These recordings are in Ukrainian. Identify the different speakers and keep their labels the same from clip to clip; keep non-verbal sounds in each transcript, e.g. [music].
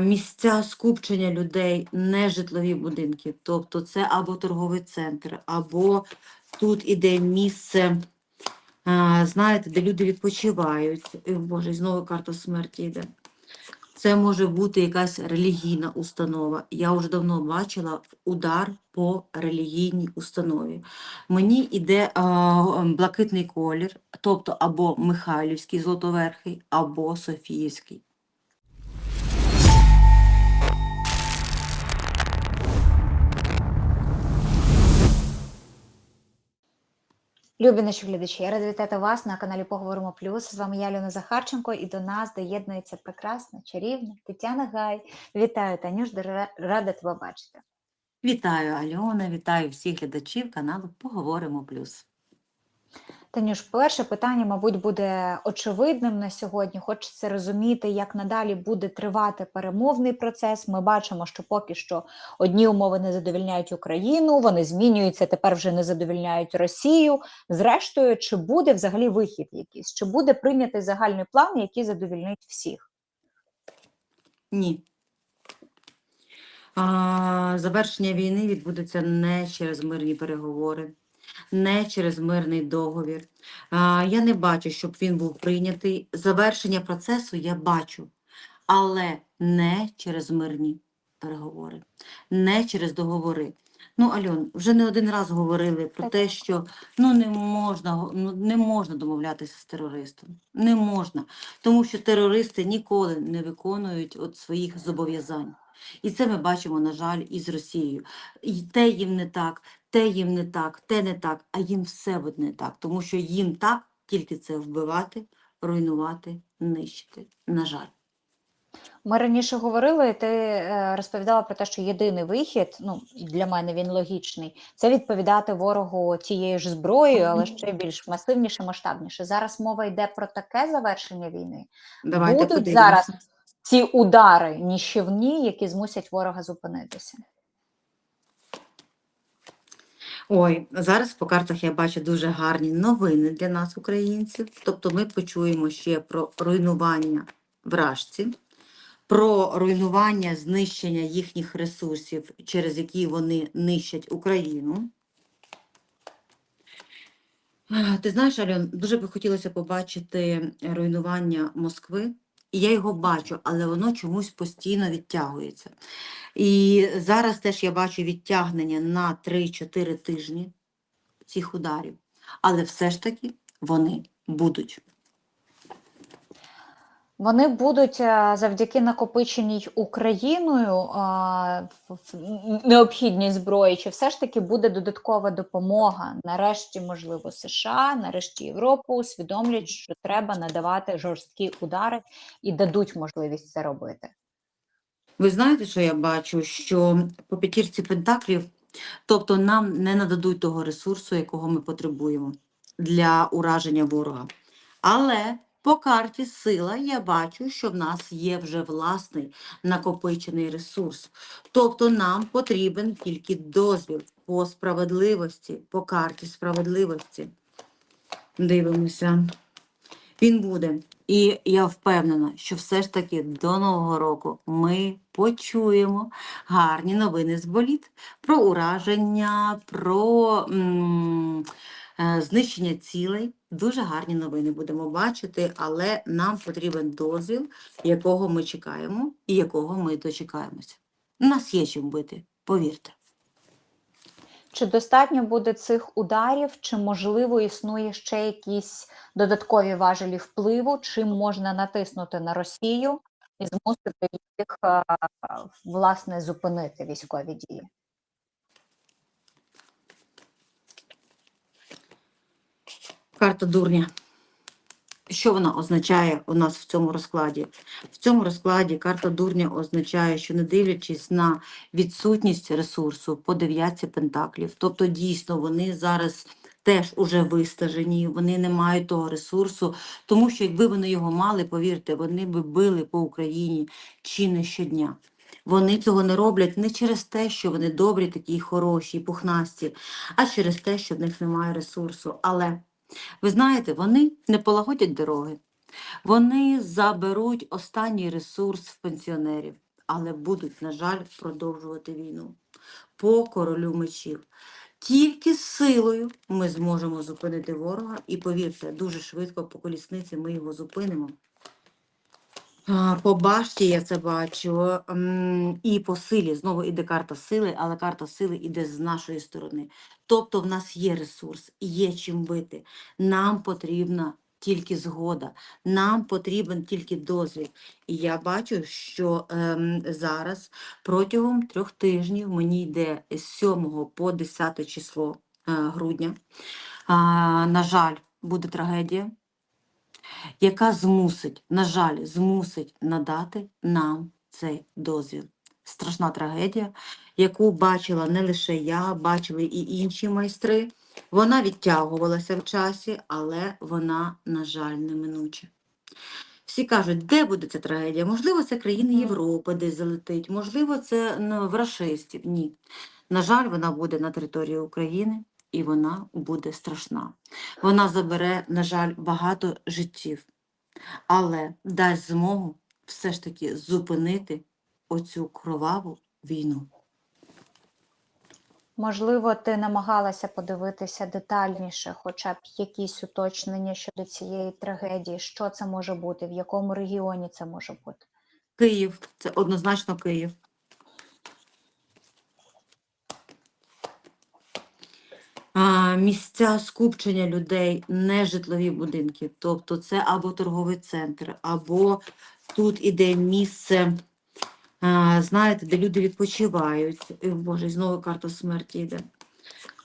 Speaker 1: місця скупчення людей, не житлові будинки. Тобто це або торговий центр, або тут іде місце, знаєте, де люди відпочивають. Боже, знову карта смерті йде. Це може бути якась релігійна установа. Я вже давно бачила удар по релігійній установі. Мені йде блакитний колір, тобто або Михайлівський золотоверхий, або Софіївський.
Speaker 2: Любі наші глядачі, я рада вітати вас на каналі Поговоримо Плюс. З вами я, Альона Захарченко, і до нас доєднується прекрасна, чарівна Тетяна Гай. Вітаю, Танюш, рада тебе бачити.
Speaker 1: Вітаю Альона, вітаю всіх глядачів каналу Поговоримо Плюс.
Speaker 2: Танюш, перше питання, мабуть, буде очевидним на сьогодні. Хочеться розуміти, як надалі буде тривати перемовний процес. Ми бачимо, що поки що одні умови не задовільняють Україну, вони змінюються, тепер вже не задовільняють Росію. Зрештою, чи буде взагалі вихід якийсь? Чи буде прийнятий загальний план, який задовільнить всіх?
Speaker 1: Ні. А, завершення війни відбудеться не через мирні переговори, не через мирний договір. Я не бачу, щоб він був прийнятий. Завершення процесу я бачу, але не через мирні переговори, не через договори. Ну, Альон, вже не один раз говорили про те, що ну не можна ну, не можна домовлятися з терористом. Не можна, тому що терористи ніколи не виконують от своїх зобов'язань. І це ми бачимо, на жаль, і з Росією. І те їм не так, те їм не так, те не так, а їм все буде не так, тому що їм так тільки це вбивати, руйнувати, нищити. На жаль.
Speaker 2: Ми раніше говорили, ти е, розповідала про те, що єдиний вихід, ну для мене він логічний, це відповідати ворогу тією ж зброєю, але ще більш масивніше, масштабніше. Зараз мова йде про таке завершення війни.
Speaker 1: Давайте
Speaker 2: Будуть
Speaker 1: подивимося.
Speaker 2: зараз ці удари ніщівні, які змусять ворога зупинитися.
Speaker 1: Ой, зараз по картах я бачу дуже гарні новини для нас, українців. Тобто ми почуємо ще про руйнування вражці, про руйнування знищення їхніх ресурсів, через які вони нищать Україну. Ти знаєш, Альон, дуже би хотілося побачити руйнування Москви. І я його бачу, але воно чомусь постійно відтягується. І зараз теж я бачу відтягнення на 3-4 тижні цих ударів. Але все ж таки вони будуть.
Speaker 2: Вони будуть е, завдяки накопиченій Україною е, необхідній зброї, чи все ж таки буде додаткова допомога? Нарешті, можливо, США, нарешті Європу усвідомлять, що треба надавати жорсткі удари і дадуть можливість це робити.
Speaker 1: Ви знаєте, що я бачу? Що по п'ятірці пентаклів, тобто нам не нададуть того ресурсу, якого ми потребуємо для ураження ворога. Але по карті сила я бачу, що в нас є вже власний накопичений ресурс. Тобто нам потрібен тільки дозвіл по справедливості, по карті справедливості. Дивимося. Він буде. І я впевнена, що все ж таки до Нового року ми почуємо гарні новини з боліт про ураження, про м, знищення цілей. Дуже гарні новини будемо бачити, але нам потрібен дозвіл, якого ми чекаємо і якого ми дочекаємося. У нас є чим бити, повірте.
Speaker 2: Чи достатньо буде цих ударів, чи можливо існує ще якісь додаткові важелі впливу, чим можна натиснути на Росію і змусити їх е, власне зупинити військові дії?
Speaker 1: Карта дурня. Що вона означає у нас в цьому розкладі? В цьому розкладі карта дурня означає, що не дивлячись на відсутність ресурсу по дев'ятці пентаклів, тобто дійсно вони зараз теж уже вистажені, вони не мають того ресурсу, тому що якби вони його мали, повірте, вони би били по Україні чи не щодня. Вони цього не роблять не через те, що вони добрі, такі хороші, пухнасті, а через те, що в них немає ресурсу. Але ви знаєте, вони не полагодять дороги, вони заберуть останній ресурс в пенсіонерів. але будуть, на жаль, продовжувати війну по королю мечів. Тільки силою ми зможемо зупинити ворога, і повірте, дуже швидко по колісниці ми його зупинимо. По башті я це бачу. І по силі. Знову іде карта сили, але карта сили іде з нашої сторони. Тобто в нас є ресурс, є чим бити. Нам потрібна тільки згода, нам потрібен тільки дозвіл. І я бачу, що ем, зараз протягом трьох тижнів мені йде з 7 по 10 число е, грудня. А, на жаль, буде трагедія яка змусить, на жаль, змусить надати нам цей дозвіл. Страшна трагедія, яку бачила не лише я, бачили і інші майстри. Вона відтягувалася в часі, але вона, на жаль, неминуча. Всі кажуть, де буде ця трагедія? Можливо, це країни Європи десь залетить, можливо, це ну, в рашистів. Ні. На жаль, вона буде на території України і вона буде страшна. Вона забере, на жаль, багато життів, але дасть змогу все ж таки зупинити оцю кроваву війну.
Speaker 2: Можливо, ти намагалася подивитися детальніше, хоча б якісь уточнення щодо цієї трагедії, що це може бути, в якому регіоні це може бути.
Speaker 1: Київ це однозначно Київ. А, місця скупчення людей, не житлові будинки. Тобто це або торговий центр, або тут іде місце, знаєте, де люди відпочивають. Боже, знову карта смерті йде.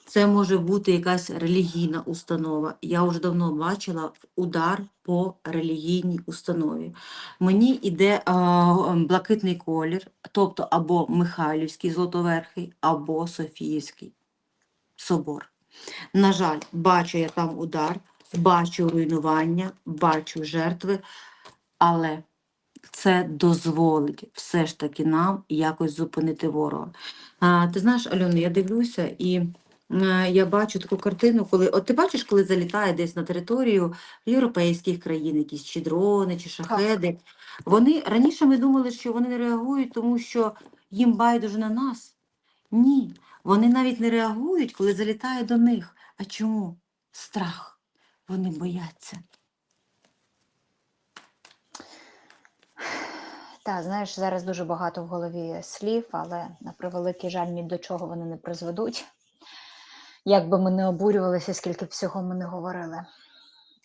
Speaker 1: Це може бути якась релігійна установа. Я вже давно бачила удар по релігійній установі. Мені йде блакитний колір, тобто або Михайлівський Золотоверхий, або Софіївський собор. На жаль, бачу я там удар, бачу руйнування, бачу жертви, але це дозволить все ж таки нам якось зупинити ворога. А, ти знаєш, Альона, я дивлюся і е, я бачу таку картину, коли от ти бачиш, коли залітає десь на територію європейських країн, якісь чи дрони, чи шахеди. Вони раніше ми думали, що вони не реагують, тому що їм байдуже на нас. Ні, вони навіть не реагують, коли залітає до них. А чому? Страх. Вони бояться.
Speaker 2: Так, знаєш, зараз дуже багато в голові слів, але на превеликий жаль, ні до чого вони не призведуть. Як би ми не обурювалися, скільки всього ми не говорили.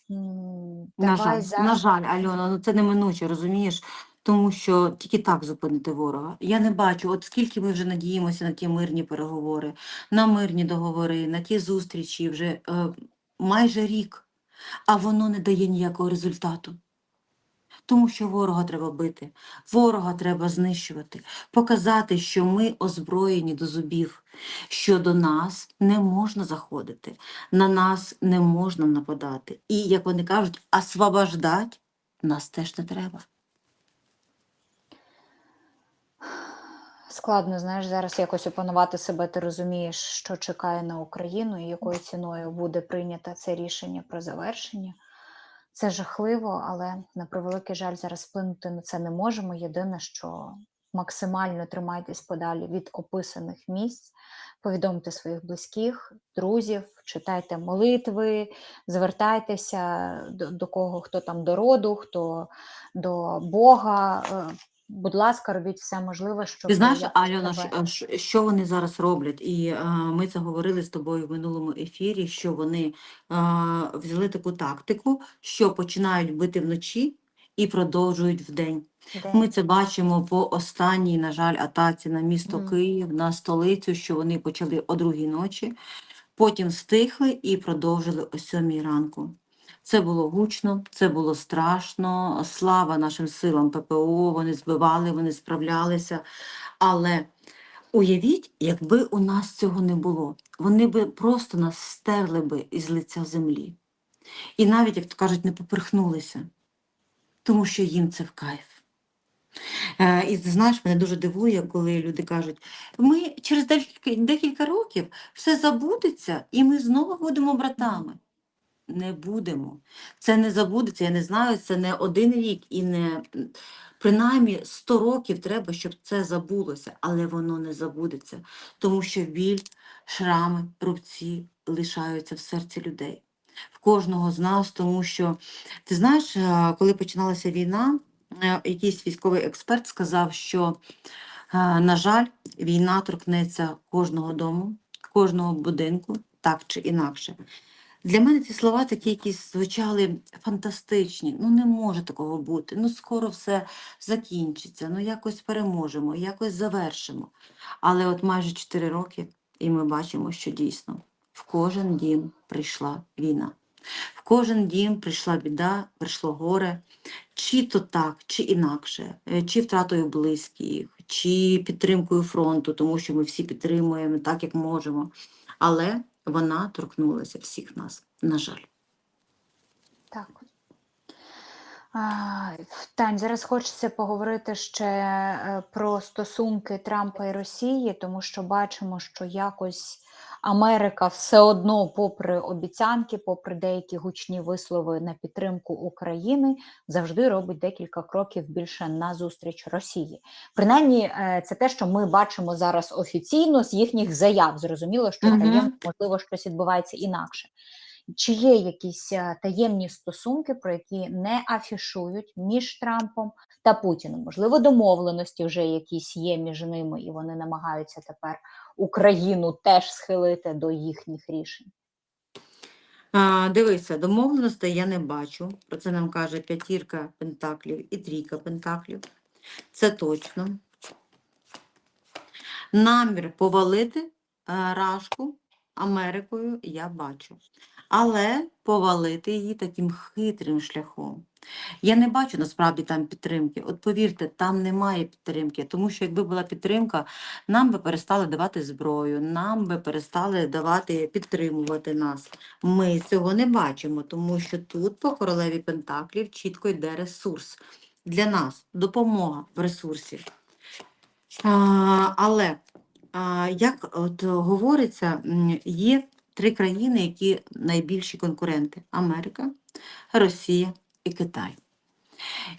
Speaker 1: На
Speaker 2: Давай
Speaker 1: жаль,
Speaker 2: за...
Speaker 1: на жаль, Альона, ну це неминуче, розумієш? Тому що тільки так зупинити ворога. Я не бачу, от скільки ми вже надіємося на ті мирні переговори, на мирні договори, на ті зустрічі вже е, майже рік, а воно не дає ніякого результату. Тому що ворога треба бити, ворога треба знищувати, показати, що ми озброєні до зубів, що до нас не можна заходити, на нас не можна нападати. І, як вони кажуть, освобождати нас теж не треба.
Speaker 2: Складно, знаєш, зараз якось опанувати себе, ти розумієш, що чекає на Україну і якою ціною буде прийнято це рішення про завершення. Це жахливо, але на превеликий жаль, зараз вплинути на це не можемо. Єдине, що максимально тримайтесь подалі від описаних місць, повідомте своїх близьких, друзів, читайте молитви, звертайтеся до, до кого, хто там до роду, хто до Бога. Будь ласка, робіть все можливе, щоб
Speaker 1: Ти знаєш, Альона,
Speaker 2: себе-
Speaker 1: що, вони зараз роблять? І е, ми це говорили з тобою в минулому ефірі, що вони е, взяли таку тактику, що починають бити вночі і продовжують вдень.
Speaker 2: Де?
Speaker 1: Ми це бачимо по останній, на жаль, атаці на місто
Speaker 2: Мгм.
Speaker 1: Київ, на столицю, що вони почали о другій ночі, потім стихли і продовжили о сьомій ранку. Це було гучно, це було страшно. Слава нашим силам ППО, вони збивали, вони справлялися. Але уявіть, якби у нас цього не було, вони би просто нас стерли би із лиця землі. І навіть, як то кажуть, не поперхнулися, тому що їм це в кайф. Е, І знаєш, мене дуже дивує, коли люди кажуть, ми через декілька, декілька років все забудеться, і ми знову будемо братами. Не будемо. Це не забудеться, я не знаю, це не один рік і не. Принаймні 100 років треба, щоб це забулося, але воно не забудеться, тому що біль, шрами, рубці лишаються в серці людей. В кожного з нас, тому що ти знаєш, е, коли починалася війна, е, якийсь військовий експерт сказав, що, е, на жаль, війна торкнеться кожного дому, кожного будинку, так чи інакше. Для мене ці слова такі якісь звучали фантастичні. Ну не може такого бути. Ну скоро все закінчиться, ну якось переможемо, якось завершимо. Але от майже 4 роки, і ми бачимо, що дійсно в кожен дім прийшла війна. В кожен дім прийшла біда, прийшло горе, чи то так, чи інакше, е, чи втратою близьких, чи підтримкою фронту, тому що ми всі підтримуємо так, як можемо. Але вона торкнулася всіх нас, на жаль.
Speaker 2: Так. А, Тань, зараз хочеться поговорити ще е, про стосунки Трампа і Росії, тому що бачимо, що якось Америка все одно, попри обіцянки, попри деякі гучні вислови на підтримку України, завжди робить декілька кроків більше на зустріч Росії. Принаймні, е, це те, що ми бачимо зараз офіційно з їхніх заяв. Зрозуміло, що таємно, можливо, щось відбувається інакше. Чи є якісь е, таємні стосунки, про які не афішують між Трампом та Путіним? Можливо, домовленості вже якісь є між ними, і вони намагаються тепер Україну теж схилити до їхніх рішень.
Speaker 1: Дивися, домовленостей я не бачу. Про це нам каже п'ятірка пентаклів і трійка пентаклів. Це точно. Намір повалити е, Рашку Америкою я бачу. Але повалити її таким хитрим шляхом. Я не бачу насправді там підтримки. От повірте, там немає підтримки, тому що якби була підтримка, нам би перестали давати зброю, нам би перестали давати підтримувати нас. Ми цього не бачимо, тому що тут по королеві Пентаклів чітко йде ресурс для нас, допомога в ресурсі. А, але, а, як от говориться, є три країни, які найбільші конкуренти: Америка, Росія і Китай.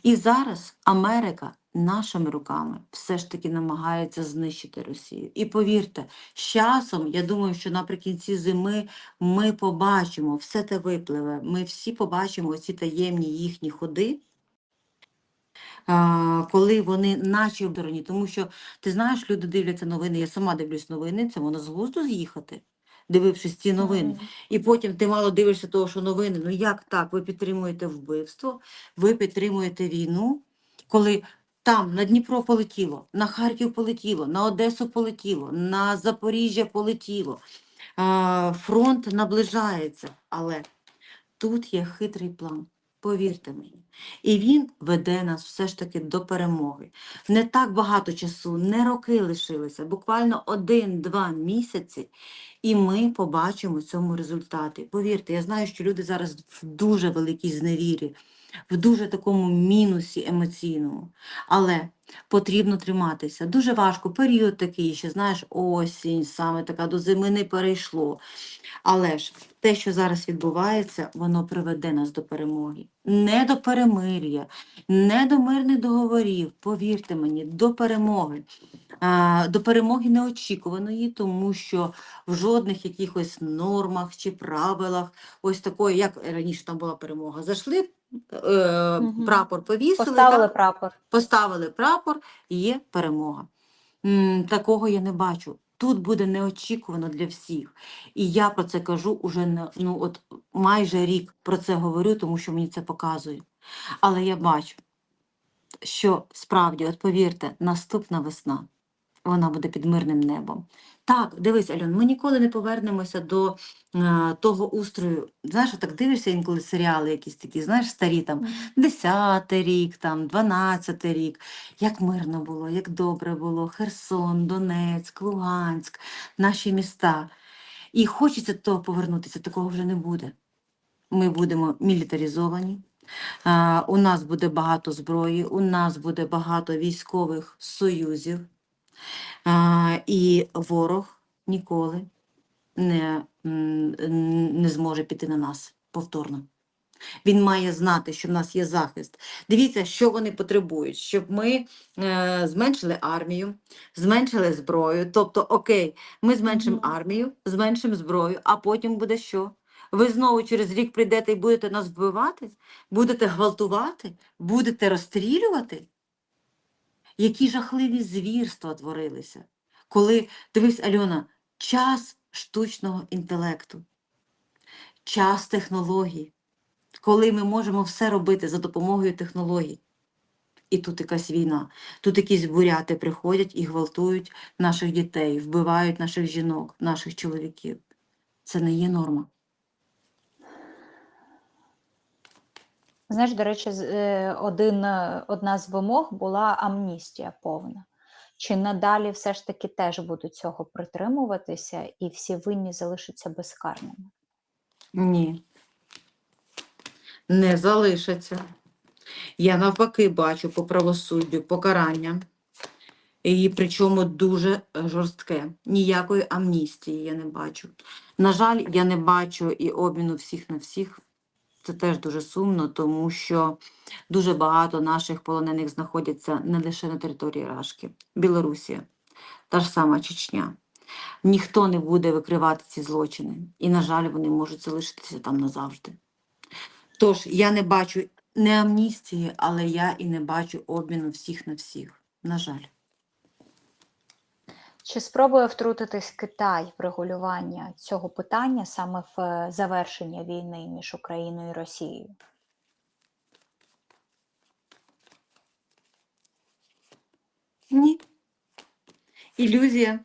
Speaker 1: І зараз Америка нашими руками все ж таки намагається знищити Росію. І повірте, з часом, я думаю, що наприкінці зими ми побачимо, все те випливе. Ми всі побачимо ці таємні їхні ходи. Коли вони наче в стороні, тому що ти знаєш, люди дивляться новини, я сама дивлюсь новини, це воно з глузду з'їхати, дивившись ці новини. І потім ти мало дивишся того, що новини. Ну як так? Ви підтримуєте вбивство, ви підтримуєте війну, коли там на Дніпро полетіло, на Харків полетіло, на Одесу полетіло, на Запоріжжя полетіло. Фронт наближається, але тут є хитрий план. Повірте мені. І він веде нас все ж таки до перемоги. Не так багато часу, не роки лишилися, буквально один-два місяці, і ми побачимо цьому результати. Повірте, я знаю, що люди зараз в дуже великій зневірі, в дуже такому мінусі емоційному. Але потрібно триматися. Дуже важко. Період такий, ще знаєш, осінь, саме така до зими не перейшло. Але ж те, що зараз відбувається, воно приведе нас до перемоги. Не до перемир'я, не до мирних договорів. Повірте мені, до перемоги. А, до перемоги неочікуваної, тому що в жодних якихось нормах чи правилах, ось такої, як раніше там була перемога, зайшли, е, прапор повісили,
Speaker 2: Поставили
Speaker 1: так,
Speaker 2: прапор.
Speaker 1: поставили прапор, і є перемога. Такого я не бачу. Тут буде неочікувано для всіх. І я про це кажу уже ну, от майже рік про це говорю, тому що мені це показує. Але я бачу, що справді, от повірте, наступна весна, вона буде під мирним небом. Так, дивись, Альон, ми ніколи не повернемося до е, того устрою. Знаєш, так дивишся інколи серіали якісь такі, знаєш, старі там
Speaker 2: Мгм.
Speaker 1: 10 рік, там, 12 рік, як мирно було, як добре було, Херсон, Донецьк, Луганськ, наші міста. І хочеться до того повернутися, такого вже не буде. Ми будемо мілітаризовані, а, у нас буде багато зброї, у нас буде багато військових союзів, а, і ворог ніколи не, не зможе піти на нас повторно. Він має знати, що в нас є захист. Дивіться, що вони потребують, щоб ми е, зменшили армію, зменшили зброю. Тобто, окей, ми зменшимо армію, зменшимо зброю, а потім буде що? Ви знову через рік прийдете і будете нас вбивати, будете гвалтувати, будете розстрілювати? Які жахливі звірства творилися, коли, дивись, Альона, час штучного інтелекту, час технологій, коли ми можемо все робити за допомогою технологій. І тут якась війна. Тут якісь буряти приходять і гвалтують наших дітей, вбивають наших жінок, наших чоловіків. Це не є норма.
Speaker 2: Знаєш, до речі, е, один, е, одна з вимог була амністія повна. Чи надалі все ж таки теж будуть цього притримуватися, і всі винні залишаться безкарними?
Speaker 1: Ні. Не залишаться. Я навпаки бачу по правосуддю покарання. І причому дуже жорстке. Ніякої амністії я не бачу. На жаль, я не бачу і обміну всіх на всіх. Це теж дуже сумно, тому що дуже багато наших полонених знаходяться не лише на території Рашки, Білорусія, та ж сама Чечня. Ніхто не буде викривати ці злочини. І, на жаль, вони можуть залишитися там назавжди. Тож я не бачу не амністії, але я і не бачу обміну всіх на всіх. На жаль.
Speaker 2: Чи спробує втрутитись Китай в регулювання цього питання саме в е, завершення війни між Україною і Росією?
Speaker 1: Ні. Ілюзія.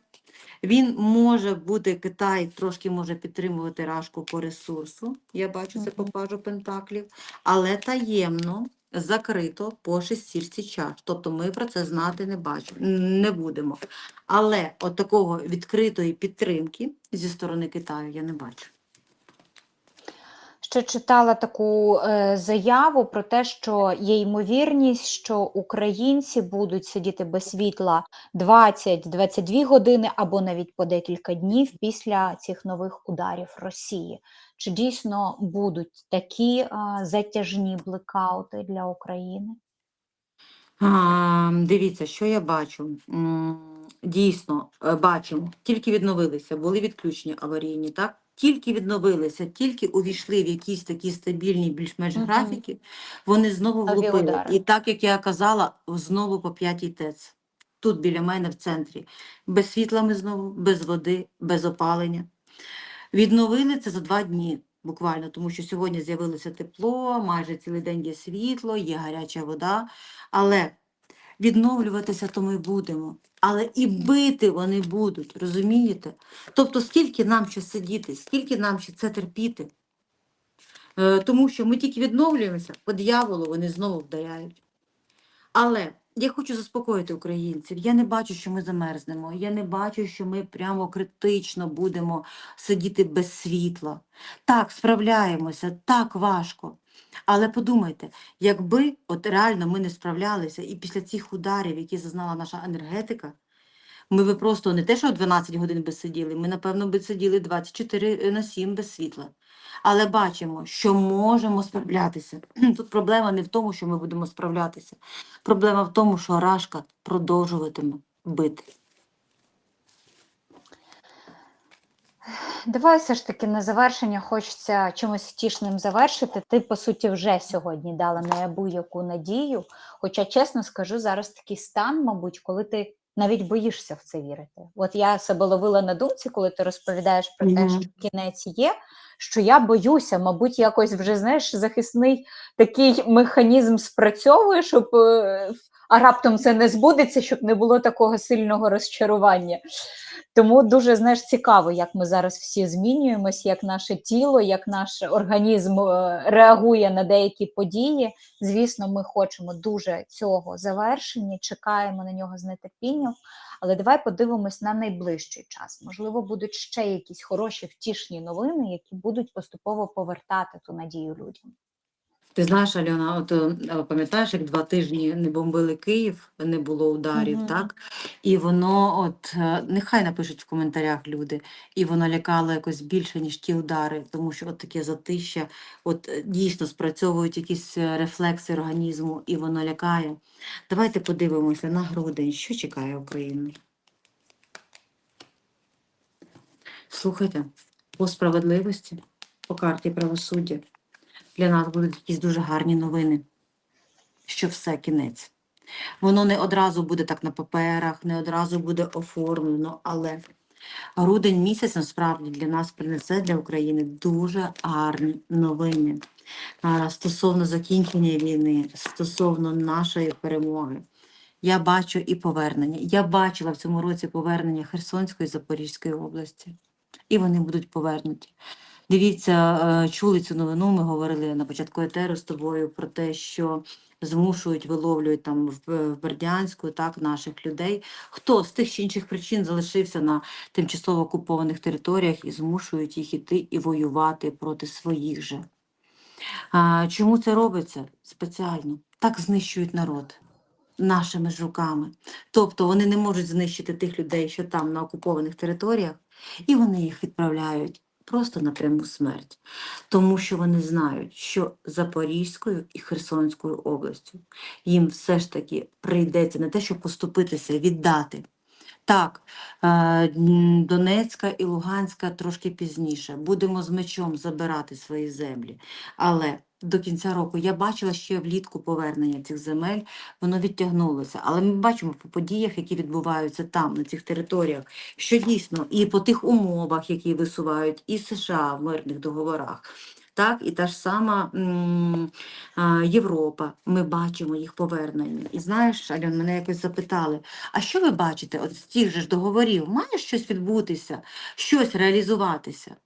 Speaker 1: Він може бути, Китай трошки може підтримувати рашку по ресурсу. Я бачу це по пажу Пентаклів, але таємно, закрито по шестірці чаш. Тобто ми про це знати не бачимо, не будемо. Але от такого відкритої підтримки зі сторони Китаю я не бачу.
Speaker 2: Ще читала таку е, заяву про те, що є ймовірність, що українці будуть сидіти без світла 20-22 години або навіть по декілька днів після цих нових ударів Росії. Чи дійсно будуть такі е, затяжні блекаути для України?
Speaker 1: А, дивіться, що я бачу. Дійсно, е, бачимо, тільки відновилися, були відключення аварійні, так? Тільки відновилися, тільки увійшли в якісь такі стабільні більш-менш
Speaker 2: Мгм.
Speaker 1: графіки, вони знову влупили. І так, як я казала, знову по п'ятій ТЕЦ. Тут біля мене в центрі. Без світла ми знову, без води, без опалення. Відновили це за два дні буквально, тому що сьогодні з'явилося тепло, майже цілий день є світло, є гаряча вода. Але відновлюватися то ми будемо. Але і бити вони будуть, розумієте? Тобто, скільки нам ще сидіти, скільки нам ще це терпіти? Е, тому що ми тільки відновлюємося, по дьяволу вони знову вдаряють. Але я хочу заспокоїти українців. Я не бачу, що ми замерзнемо. Я не бачу, що ми прямо критично будемо сидіти без світла. Так, справляємося, так важко. Але подумайте, якби от реально ми не справлялися, і після цих ударів, які зазнала наша енергетика, ми би просто не те, що 12 годин би сиділи, ми, напевно, би сиділи 24 на 7 без світла. Але бачимо, що можемо справлятися. [clears throat] Тут проблема не в тому, що ми будемо справлятися. Проблема в тому, що Рашка продовжуватиме бити.
Speaker 2: Давай все ж таки на завершення хочеться чимось втішним завершити. Ти, по суті, вже сьогодні дала неабияку надію. Хоча, чесно скажу, зараз такий стан, мабуть, коли ти навіть боїшся в це вірити. От я себе ловила на думці, коли ти розповідаєш про те, що кінець є, що я боюся, мабуть, якось вже знаєш, захисний такий механізм спрацьовує, щоб е, а раптом це не збудеться, щоб не було такого сильного розчарування. Тому дуже знаєш цікаво, як ми зараз всі змінюємось, як наше тіло, як наш організм е, реагує на деякі події. Звісно, ми хочемо дуже цього завершення, чекаємо на нього з нетерпінням. Але давай подивимось на найближчий час. Можливо, будуть ще якісь хороші втішні новини, які будуть поступово повертати ту надію людям.
Speaker 1: Ти знаєш, Альона, от е, пам'ятаєш, як два тижні не бомбили Київ, не було ударів,
Speaker 2: Мгм.
Speaker 1: так? І воно, от е, нехай напишуть в коментарях люди, і воно лякало якось більше, ніж ті удари, тому що от таке затища, от е, дійсно спрацьовують якісь рефлекси організму, і воно лякає. Давайте подивимося на грудень, що чекає Україну. Слухайте, по справедливості, по карті правосуддя, для нас будуть якісь дуже гарні новини, що все кінець. Воно не одразу буде так на паперах, не одразу буде оформлено, але грудень місяць насправді для нас принесе для України дуже гарні новини стосовно закінчення війни, стосовно нашої перемоги. Я бачу і повернення. Я бачила в цьому році повернення Херсонської і Запорізької області, і вони будуть повернуті. Дивіться, е, чули цю новину. Ми говорили на початку етеру з тобою про те, що змушують, виловлюють там в, в Бердянську так наших людей. Хто з тих чи інших причин залишився на тимчасово окупованих територіях і змушують їх іти і воювати проти своїх же. А, чому це робиться? Спеціально. Так знищують народ нашими ж руками. Тобто вони не можуть знищити тих людей, що там на окупованих територіях, і вони їх відправляють просто напряму смерть. Тому що вони знають, що Запорізькою і Херсонською областю їм все ж таки прийдеться не те, щоб поступитися, віддати. Так, е, Донецька і Луганська трошки пізніше. Будемо з мечом забирати свої землі. Але до кінця року я бачила ще влітку повернення цих земель, воно відтягнулося. Але ми бачимо по подіях, які відбуваються там, на цих територіях, що дійсно і по тих умовах, які висувають і США в мирних договорах. Так, і та ж сама Європа, ми бачимо їх повернення. І знаєш, Альон, мене якось запитали, а що ви бачите от з тих же ж договорів? Має щось відбутися, щось реалізуватися?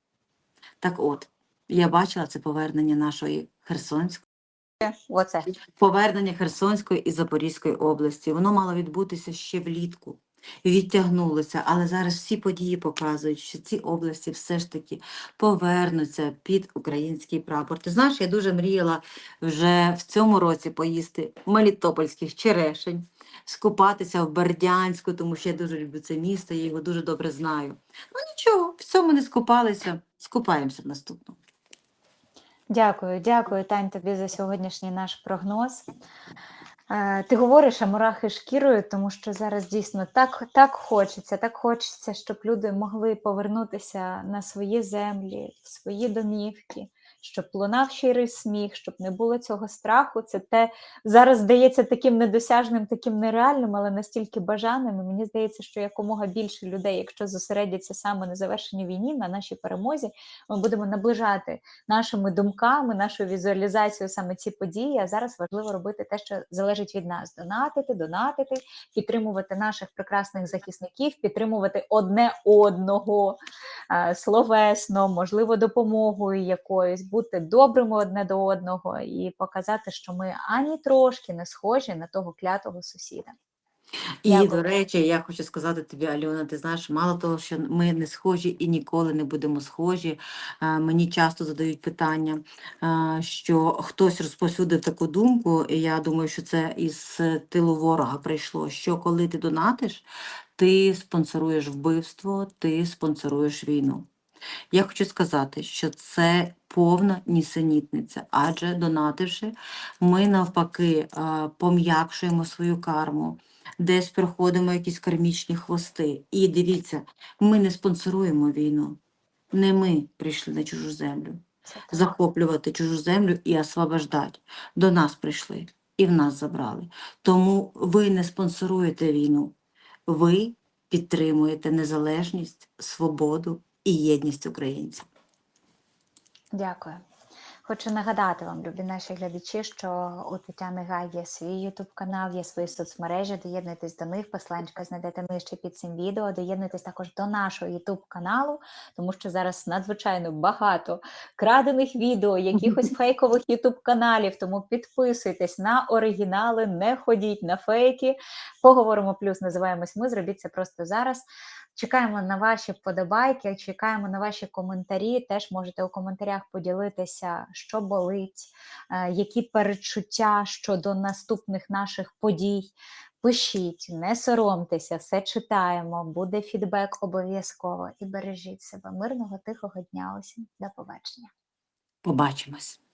Speaker 1: Так от, я бачила це повернення нашої Херсонської,
Speaker 2: Оце.
Speaker 1: повернення Херсонської і Запорізької області. Воно мало відбутися ще влітку. І відтягнулося, але зараз всі події показують, що ці області все ж таки повернуться під український прапор. Ти знаєш, я дуже мріяла вже в цьому році поїсти мелітопольських черешень, скупатися в Бердянську, тому що я дуже люблю це місто, я його дуже добре знаю. Ну нічого, в цьому не скупалися, скупаємося в наступному.
Speaker 2: Дякую, дякую, Тань, тобі за сьогоднішній наш прогноз. Е, Ти говориш, а мурахи шкірою, тому що зараз дійсно так, так хочеться, так хочеться, щоб люди могли повернутися на свої землі, в свої домівки, щоб лунав щирий сміх, щоб не було цього страху. Це те зараз здається таким недосяжним, таким нереальним, але настільки бажаним. І мені здається, що якомога більше людей, якщо зосередяться саме на завершенні війни, на нашій перемозі, ми будемо наближати нашими думками, нашою візуалізацією саме ці події. А зараз важливо робити те, що залежить від нас: донатити, донатити, підтримувати наших прекрасних захисників, підтримувати одне одного словесно, можливо, допомогою якоюсь, бути добрими одне до одного і показати, що ми ані трошки не схожі на того клятого сусіда.
Speaker 1: І,
Speaker 2: Дякую.
Speaker 1: до речі, я хочу сказати тобі, Альона, ти знаєш, мало того, що ми не схожі і ніколи не будемо схожі. е, Мені часто задають питання, е, що хтось розповсюдив таку думку, і я думаю, що це із тилу ворога прийшло, що коли ти донатиш, ти спонсоруєш вбивство, ти спонсоруєш війну. Я хочу сказати, що це повна нісенітниця, адже донативши, ми навпаки пом'якшуємо свою карму, десь проходимо якісь кармічні хвости. І дивіться, ми не спонсоруємо війну. Не ми прийшли на чужу землю, захоплювати чужу землю і освобождати. До нас прийшли і в нас забрали. Тому ви не спонсоруєте війну, ви підтримуєте незалежність, свободу і єдність українців.
Speaker 2: Дякую. Хочу нагадати вам, любі наші глядачі, що у Тетяни Гай є свій Ютуб канал, є свої соцмережі. Доєднуйтесь до них, посланчика знайдете нижче під цим відео. Доєднуйтесь також до нашого Ютуб каналу, тому що зараз надзвичайно багато крадених відео, якихось [laughs] фейкових Ютуб каналів. Тому підписуйтесь на оригінали, не ходіть на фейки. Поговоримо плюс, називаємось ми. Зробіть це просто зараз. Чекаємо на ваші вподобайки, чекаємо на ваші коментарі. Теж можете у коментарях поділитися, що болить, е, які перечуття щодо наступних наших подій. Пишіть, не соромтеся, все читаємо, буде фідбек обов'язково і бережіть себе. Мирного, тихого дня усім. До побачення.
Speaker 1: Побачимось.